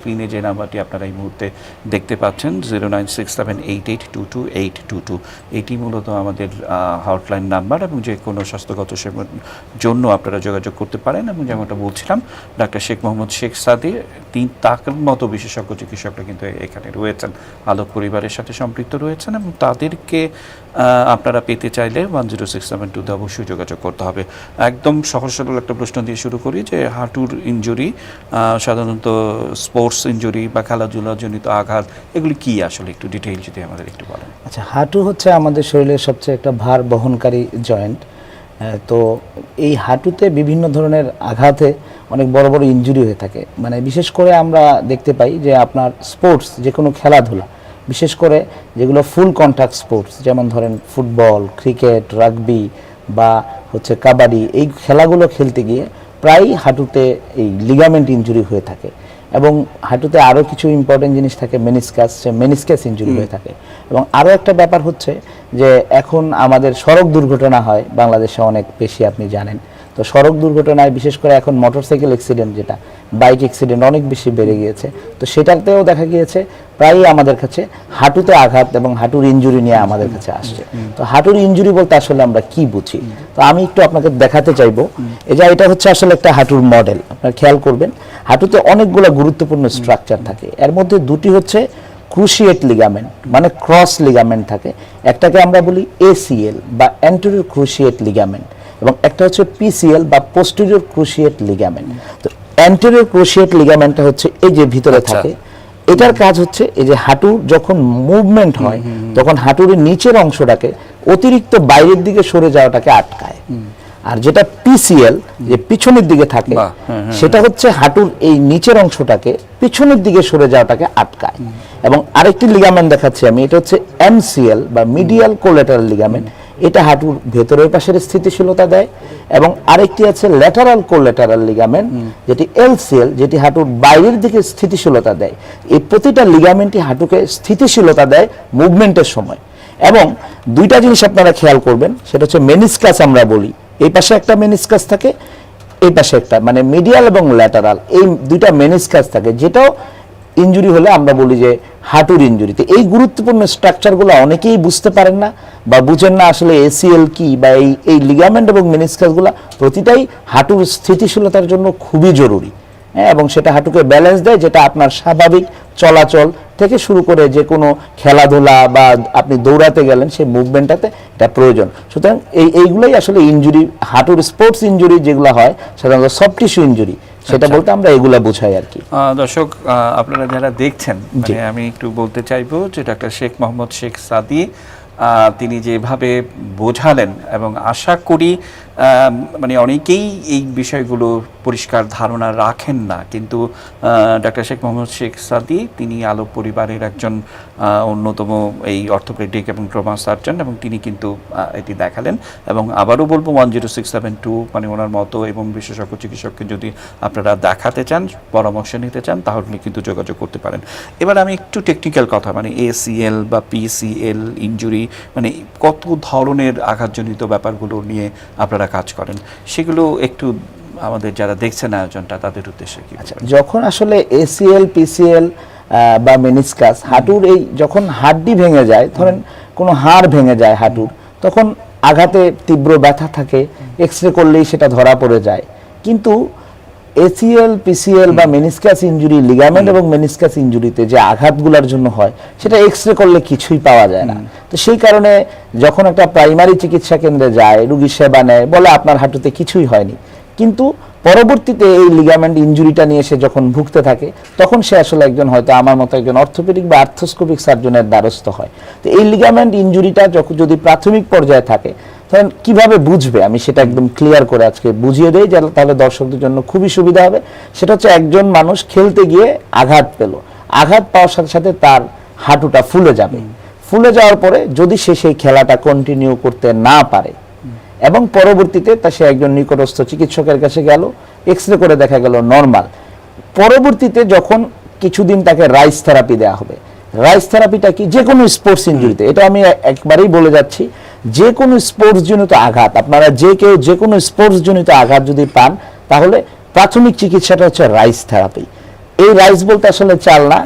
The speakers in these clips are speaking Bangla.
স্ক্রিনে যে নাম্বারটি আপনারা এই মুহূর্তে দেখতে পাচ্ছেন, zero nine six seven eight eight two two eight two two. এটি মূলত আমাদের হটলাইন নাম্বার এবং যে কোনো স্বাস্থ্যগত সেবার জন্য আপনারা যোগাযোগ করতে পারেন এবং যেমনটা বলছিলাম, ডাক্তার শেখ মোহাম্মদ শেখ সাদি তিন তার মতো বিশেষজ্ঞ চিকিৎসকরা কিন্তু এখানে রয়েছেন। আলোক পরিবারের সাথে সম্পৃক্ত রয়েছেন এবং তাদেরকে আপনারা পেতে চাইলে ওয়ান জিরো সিক্স সেভেন টুতে অবশ্যই যোগাযোগ করতে হবে। একদম সহজ সরল একটা প্রশ্ন দিয়ে শুরু করি যে, হাঁটুর ইনজুরি সাধারণত স্পোর্টস ইনজুরি বা খেলাধুলার জনিত আঘাত, এগুলি কি আসলে? একটু ডিটেইল যদি আমাদের একটু বলেন। আচ্ছা হাঁটু হচ্ছে আমাদের শরীরের সবচেয়ে একটা ভার বহনকারী জয়েন্ট তো এই হাঁটুতে বিভিন্ন ধরনের আঘাতে অনেক বড় বড় ইনজুরি হয়ে থাকে। মানে বিশেষ করে আমরা দেখতে পাই যে আপনার স্পোর্টস যে কোনো খেলাধুলা বিশেষ করে যেগুলো ফুল কন্ট্যাক্ট স্পোর্টস যেমন ধরেন ফুটবল ক্রিকেট রাগবি বা হচ্ছে কাবাডি এই খেলাগুলো খেলতে গিয়ে প্রায়ই হাঁটুতে এই লিগামেন্ট ইঞ্জুরি হয়ে থাকে এবং হাঁটুতে আরও কিছু ইম্পর্টেন্ট জিনিস থাকে মেনিসকাস সে মেনিসকাস ইঞ্জুরি হয়ে থাকে। এবং আরও একটা ব্যাপার হচ্ছে যে এখন আমাদের সড়ক দুর্ঘটনা হয় বাংলাদেশে অনেক বেশি আপনি জানেন। তো সড়ক দুর্ঘটনায় বিশেষ করে এখন মোটরসাইকেল অ্যাক্সিডেন্ট যেটা বাইক অ্যাক্সিডেন্ট অনেক বেশি বেড়ে গিয়েছে। তো সেটাতেও দেখা গিয়েছে প্রায়ই আমাদের কাছে হাঁটুতে আঘাত এবং হাঁটুর ইঞ্জুরি নিয়ে আমাদের কাছে আসছে। তো হাঁটুর ইঞ্জুরি বলতে আসলে আমরা কি বুঝি? তো আমি একটু আপনাকে দেখাতে চাইব। এই যে এটা হচ্ছে আসলে একটা হাঁটুর মডেল আপনারা খেয়াল করবেন। হাঁটুতে অনেকগুলো গুরুত্বপূর্ণ স্ট্রাকচার থাকে। এর মধ্যে দুটি হচ্ছে ক্রুশিয়েট লিগামেন্ট মানে ক্রস লিগামেন্ট থাকে। একটাকে আমরা বলি এসিএল বা অ্যান্টোরিয়র ক্রুশিয়েট লিগামেন্ট এবং একটা হচ্ছে পিসিএল বা পোস্টেরিয়র ক্রুশিয়েট লিগামেন্ট তো অ্যান্টোরিয়র ক্রুশিয়েট লিগামেন্টটা হচ্ছে এই যে ভিতরে আচ্ছা। থাকে এটার কাজ হচ্ছে এই যে হাঁটু যখন মুভমেন্ট হয় তখন হাঁটুর নিচের অংশটাকে অতিরিক্ত বাইরের দিকে সরে যাওয়াটাকে আটকায়। আর যেটা পিসিএল যে পিছনের দিকে থাকে সেটা হচ্ছে হাঁটুর এই নিচের অংশটাকে পিছনের দিকে সরে যাওয়াটাকে আটকায়। এবং আরেকটি লিগামেন্ট দেখাচ্ছি আমি এটা হচ্ছে এমসিএল বা মিডিয়াল কোলেটারাল লিগামেন্ট এটা হাঁটুর ভেতরের পাশের স্থিতিশীলতা দেয় এবং আরেকটি আছে ল্যাটারাল কোলেটারাল লিগামেন্ট যেটি এলসিএল যেটি হাঁটুর বাইরের দিকে স্থিতিশীলতা দেয়। এই প্রতিটা লিগামেন্টই হাঁটুকে স্থিতিশীলতা দেয় মুভমেন্টের সময়। এবং দুইটা জিনিস আপনারা খেয়াল করবেন সেটা হচ্ছে মেনিসকাস আমরা বলি। এই পাশে একটা মেনিসকাস থাকে এই পাশে একটা মানে মিডিয়াল এবং ল্যাটারাল এই দুইটা মেনিসকাস থাকে যেটাও ইনজুরি হলে আমরা বলি যে হাঁটুর ইনজুরিতে এই গুরুত্বপূর্ণ স্ট্রাকচারগুলো অনেকেই বুঝতে পারেন না বা বুঝেন না আসলে এসিএল কি বা এই এই লিগামেন্ট এবং মেনিসকাসগুলো প্রতিটাই হাঁটুর স্থিতিশীলতার জন্য খুবই জরুরি। হ্যাঁ এবং সেটা হাঁটুকে ব্যালেন্স দেয়, যেটা আপনার স্বাভাবিক চলাচল থেকে শুরু করে যে কোনো খেলাধুলা বা আপনি দৌড়াতে গেলেন সেই মুভমেন্টটাতে এটা প্রয়োজন। সুতরাং এই, এইগুলোই আসলে ইনজুরি হাঁটুর স্পোর্টস ইনজুরি যেগুলো হয়, সাধারণত সফট টিস্যু ইনজুরি সেটা বলতে আমরা এগুলা বোঝাই আর কি। আহ, দর্শক আহ, আপনারা যারা দেখছেন মানে আমি একটু বলতে চাইব যে ডাক্তার শেখ মোহাম্মদ শেখ সাদি তিনি যেভাবে বোঝালেন এবং আশা করি মানে অনেকেই এই বিষয়গুলো পরিষ্কার ধারণা রাখেন না। কিন্তু ডাক্তার শেখ মোহাম্মদ শেখ সাদি, তিনি আলো পরিবারের একজন অন্যতম এই অর্থোপেডিক এবং ট্রমা সার্জন এবং তিনি কিন্তু এটি দেখালেন। এবং আবারও বলব one zero six seven two মানে ওনার মতো এবং বিশেষজ্ঞ চিকিৎসককে যদি আপনারা দেখাতে চান, পরামর্শ নিতে চান, তাহলে কিন্তু যোগাযোগ করতে পারেন। এবার আমি একটু টেকনিক্যাল কথা মানে এসিএল বা পিসিএল ইনজুরি মানে কত ধরনের আঘাতজনিত ব্যাপারগুলো নিয়ে আপনারা কাজ করেন? সেগুলো একটু আমাদের যারা দেখছেন আয়োজনটা তাদের উদ্দেশ্যে কি আচ্ছা যখন আসলে এসিএল পিসিএল বা মেনিসকাস হাঁটুর এই যখন হাড্ডি ভেঙে যায় ধরেন কোনো হাড় ভেঙে যায় হাঁটুর তখন আঘাতে তীব্র ব্যথা থাকে এক্স রে করলেই সেটা ধরা পড়ে যায়। কিন্তু এসিএল পিসিএল বা মেনিসকাস ইনজুরি লিগামেন্ট এবং মেনিসকাস ইনজুরিতে যে আঘাতগুলোর জন্য হয় সেটা এক্স রে করলে কিছুই পাওয়া যায় না। তো সেই কারণে যখন একটা প্রাইমারি চিকিৎসা কেন্দ্রে যায় রুগী সেবা নেয় বলে আপনার হাঁটুতে কিছুই হয়নি। কিন্তু পরবর্তীতে এই লিগামেন্ট ইনজুরিটা নিয়ে সে যখন ভুগতে থাকে তখন সে আসলে একজন হয়তো আমার মতো একজন অর্থোপেডিক বা আর্থোস্কোপিক সার্জনের দ্বারস্থ হয়। তো এই লিগামেন্ট ইনজুরিটা যখন যদি প্রাথমিক পর্যায়ে থাকে কীভাবে বুঝবে? আমি সেটা একদম ক্লিয়ার করে আজকে বুঝিয়ে দেই যে তাহলে দর্শকদের জন্য খুবই সুবিধা হবে। সেটা হচ্ছে একজন মানুষ খেলতে গিয়ে আঘাত পেল। আঘাত পাওয়ার সাথে সাথে তার হাঁটুটা ফুলে যাবে। ফুলে যাওয়ার পরে যদি সে সেই খেলাটা কন্টিনিউ করতে না পারে এবং পরবর্তীতে তা সে একজন নিকটস্থ চিকিৎসকের কাছে গেল এক্স রে করে দেখা গেল নর্মাল পরবর্তীতে যখন কিছুদিন তাকে রাইস থেরাপি দেওয়া হবে। রাইস থেরাপিটা কি? যে কোনো স্পোর্টস ইনজুরিতে এটা আমি একবারেই বলে যাচ্ছি। যে কোনো স্পোর্টস জনিত আঘাত আপনারা যে কেউ যে কোনো স্পোর্টস জনিত আঘাত যদি পান তাহলে প্রাথমিক চিকিৎসাটা হচ্ছে রাইস থেরাপি এই রাইস বলতে আসলে চাল না।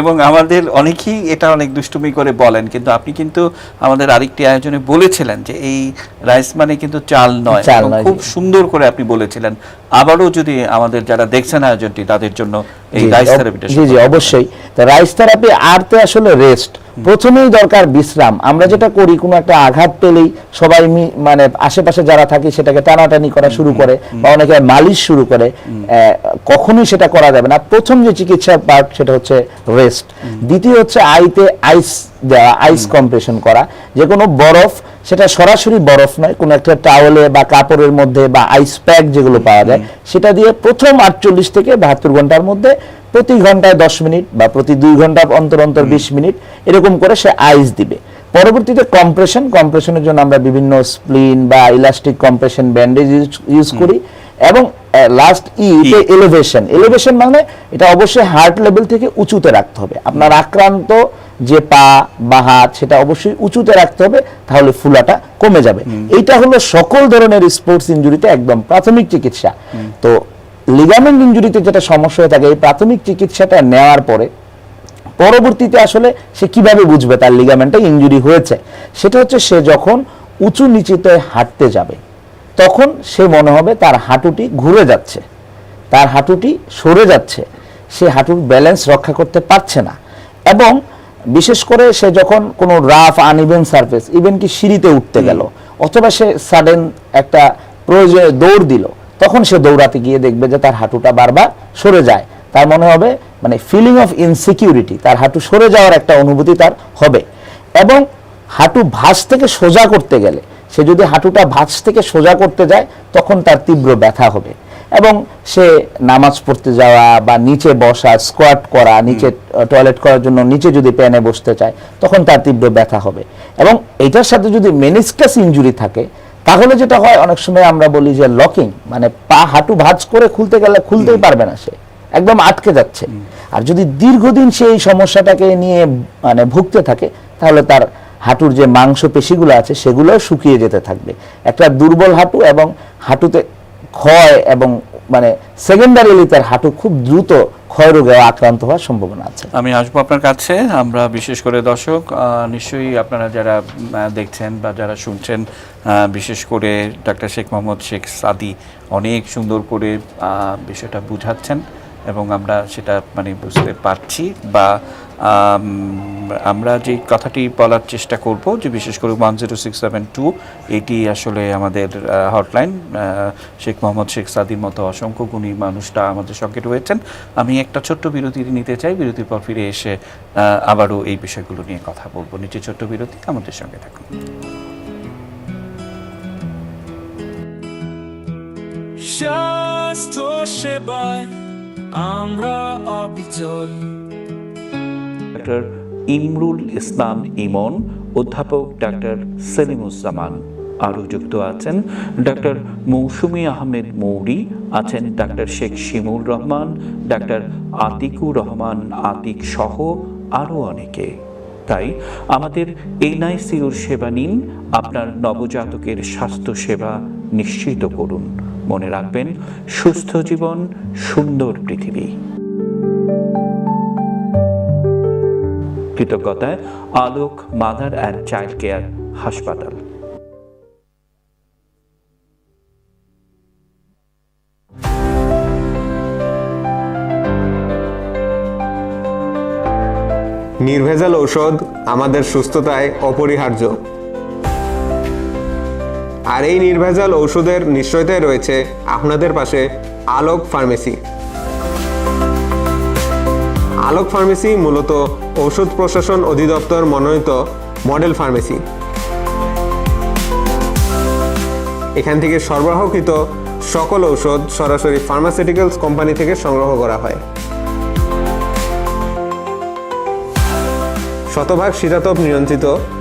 এবং আমাদের অনেকেই এটা অনেক দুষ্টুমি করে বলেন কিন্তু আপনি কিন্তু আমাদের আরেকটি আয়োজনে বলেছিলেন যে এই রাইস মানে কিন্তু চাল নয় চাল খুব সুন্দর করে আপনি বলেছিলেন। আবারও যদি আমাদের যারা দেখছেন আয়োজনটি তাদের জন্য এই রাইস থেরাপিটা জি জি অবশ্যই। তো রাইস থেরাপি আরতে আসলে রেস্ট প্রথমেই দরকার বিশ্রাম। আমরা যেটা করি কোনো একটা আঘাত পেলেই সবাই মানে আশেপাশে যারা থাকে সেটাকে টানাটানি করা শুরু করে বা অনেকে মালিশ শুরু করে কখনোই সেটা করা যাবে না। প্রথম যে চিকিৎসা পার্ট সেটা হচ্ছে রেস্ট দ্বিতীয় হচ্ছে আইতে আইস দেওয়া আইস কম্প্রেশন করা। যে কোনো বরফ সেটা সরাসরি বরফ নয় কোনো একটা টাওয়েলে বা কাপড়ের মধ্যে বা আইস প্যাক যেগুলো পাওয়া যায় সেটা দিয়ে প্রথম আটচল্লিশ থেকে বাহাত্তর ঘণ্টার মধ্যে প্রতি ঘন্টায় দশ মিনিট বা প্রতি দুই ঘণ্টা অন্তর অন্তর বিশ মিনিট এরকম করে সে আইস দিবে। পরবর্তীতে কম্প্রেশন কম্প্রেশনের জন্য আমরা বিভিন্ন স্প্লিন বা ইলাস্টিক কম্প্রেশন ব্যান্ডেজ ইউজ করি এবং লাস্ট ই এলিভেশন এলিভেশন মানে এটা অবশ্যই হার্ট লেভেল থেকে উঁচুতে রাখতে হবে। আপনার আক্রান্ত যে পা বা হাত সেটা অবশ্যই উঁচুতে রাখতে হবে তাহলে ফুলাটা কমে যাবে। এইটা হলো সকল ধরনের স্পোর্টস ইনজুরিতে একদম প্রাথমিক চিকিৎসা। তো লিগামেন্ট ইনজুরিতে যেটা সমস্যা হয়ে থাকে এই প্রাথমিক চিকিৎসাটা নেওয়ার পরে পরবর্তীতে আসলে সে কীভাবে বুঝবে তার লিগামেন্টে ইনজুরি হয়েছে? সেটা হচ্ছে সে যখন উঁচু নিচিতে হাঁটতে যাবে তখন সে মনে হবে তার হাঁটুটি ঘুরে যাচ্ছে। তার হাঁটুটি সরে যাচ্ছে। সে হাঁটুর ব্যালেন্স রক্ষা করতে পারছে না। এবং বিশেষ করে সে যখন কোনো রাফ আনইভেন সারফেস ইভেন কি সিঁড়িতে উঠতে গেল অথবা সে সাডেন একটা প্রয়োজনে দৌড় দিল তখন সে দৌড়াতে গিয়ে দেখবে যে তার হাঁটুটা বারবার সরে যায়। তার মনে হবে মানে ফিলিং অফ ইনসিকিউরিটি তার হাঁটু সরে যাওয়ার একটা অনুভূতি তার হবে। এবং হাঁটু ভাঁজ থেকে সোজা করতে গেলে সে যদি হাঁটুটা ভাঁজ থেকে সোজা করতে যায় তখন তার তীব্র ব্যথা হবে। এবং সে নামাজ পড়তে যাওয়া বা নিচে বসা স্কোয়াট করা নিচে টয়লেট করার জন্য নিচে যদি প্যানে বসতে চায় তখন তার তীব্র ব্যথা হবে। এবং এটার সাথে যদি মেনিসকাস ইনজুরি থাকে তাহলে যেটা হয় অনেক সময় আমরা বলি যে লকিং মানে পা হাঁটু ভাঁজ করে খুলতে গেলে খুলতেই পারবে না সে। একদম আটকে যাচ্ছে। আর যদি দীর্ঘদিন সে এই সমস্যাটাকে নিয়ে মানে ভুগতে থাকে তাহলে তার হাঁটুর যে মাংস পেশিগুলো আছে সেগুলো শুকিয়ে যেতে থাকবে। একটা দুর্বল হাঁটু এবং হাঁটুতে ক্ষয় এবং মানে সেকেন্ডারিলি তার হাঁটু খুব দ্রুত ক্ষয় রোগে আক্রান্ত হওয়ার সম্ভাবনা আছে। আমি আসব আপনার কাছে। আমরা বিশেষ করে দর্শক নিশ্চয়ই আপনারা যারা দেখছেন বা যারা শুনছেন বিশেষ করে ডাক্তার শেখ মোহাম্মদ শেখ সাদি অনেক সুন্দর করে বিষয়টা বুঝাচ্ছেন। এবং আমরা সেটা মানে বুঝতে পারছি বা আমরা যে কথাটি বলার চেষ্টা করব যে বিশেষ করে one zero six seven two এটি আসলে আমাদের হটলাইন শেখ মোহাম্মদ শেখ সাদির মতো অসংখ্য গুণী মানুষটা আমাদের সঙ্গে রয়েছেন। আমি একটা ছোট্ট বিরতি নিতে চাই। বিরতির পর ফিরে এসে আবারও এই বিষয়গুলো নিয়ে কথা বলব। নিচে ছোট্ট বিরতি, আমাদের সঙ্গে থাকুন। স্বাস্থ্য সেবায় আমরা ডক্টর ইমরুল ইসলাম ইমন, অধ্যাপক ডাক্তার সেলিমুজ্জামান। আরও যুক্ত আছেন ডাক্তার মৌসুমী আহমেদ মৌরি, আছেন ডাক্তার শেখ শিমুল রহমান ডাক্তার আতিকুর রহমান আতিক সহ আরও অনেকে। তাই আমাদের এনআইসিউর সেবা নিন, আপনার নবজাতকের স্বাস্থ্য সেবা নিশ্চিত করুন। মনে রাখবেন, সুস্থ জীবন, সুন্দর পৃথিবী। কৃতজ্ঞতায় Alok, mother and child care হাসপাতাল। নির্ভেজাল ঔষধ আমাদের সুস্থতায় অপরিহার্য। আর এই নির্ভেজাল ঔষধের নিশ্চয়তায় রয়েছে আপনাদের পাশে আলোক ফার্মেসি। আলোক ফার্মেসি মূলত ঔষধ প্রশাসন অধিদপ্তর মনোনীত মডেল ফার্মেসি। এখান থেকে সরবরাহকৃত সকল ঔষধ সরাসরি ফার্মাসিউটিক্যালস কোম্পানি থেকে সংগ্রহ করা হয়। শতভাগ শীতাতপ নিয়ন্ত্রিত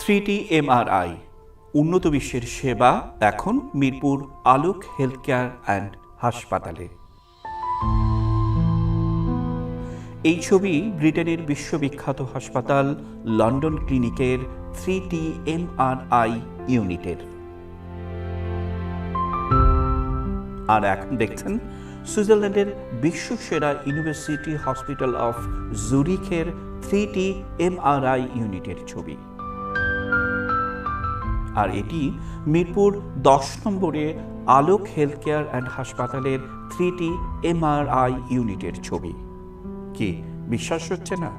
থ্রি এমআরআই উন্নত বিশ্বের সেবা এখন Mirpur Alok health care and হাসপাতালে। এই ছবি ব্রিটেনের বিশ্ববিখ্যাত হাসপাতাল লন্ডন ক্লিনিকের থ্রি টি এমআরআই ইউনিটের। আর এখন দেখছেন, সুইজারল্যান্ডের বিশ্বসেরা ইউনিভার্সিটি হসপিটাল অফ জুরিখের থ্রি টি এমআরআই ইউনিটের ছবি। আর এটি মিরপুর দশ নম্বরে আলোক হেলথ কেয়ার অ্যান্ড হাসপাতালের থ্রি টি এমআরআই ইউনিটের ছবি। কি, বিশ্বাস হচ্ছে না?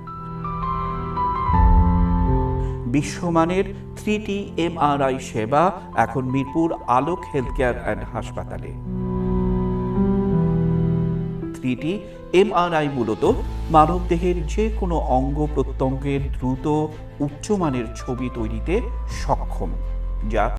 বিশ্বমানের থ্রি টি এমআরআই সেবা এখন Mirpur Alok health care and হাসপাতালে। থ্রিটি এমআরআই মূলত মানবদেহের যে কোনো অঙ্গ প্রত্যঙ্গের দ্রুত উচ্চমানের ছবি তৈরিতে সক্ষম। যা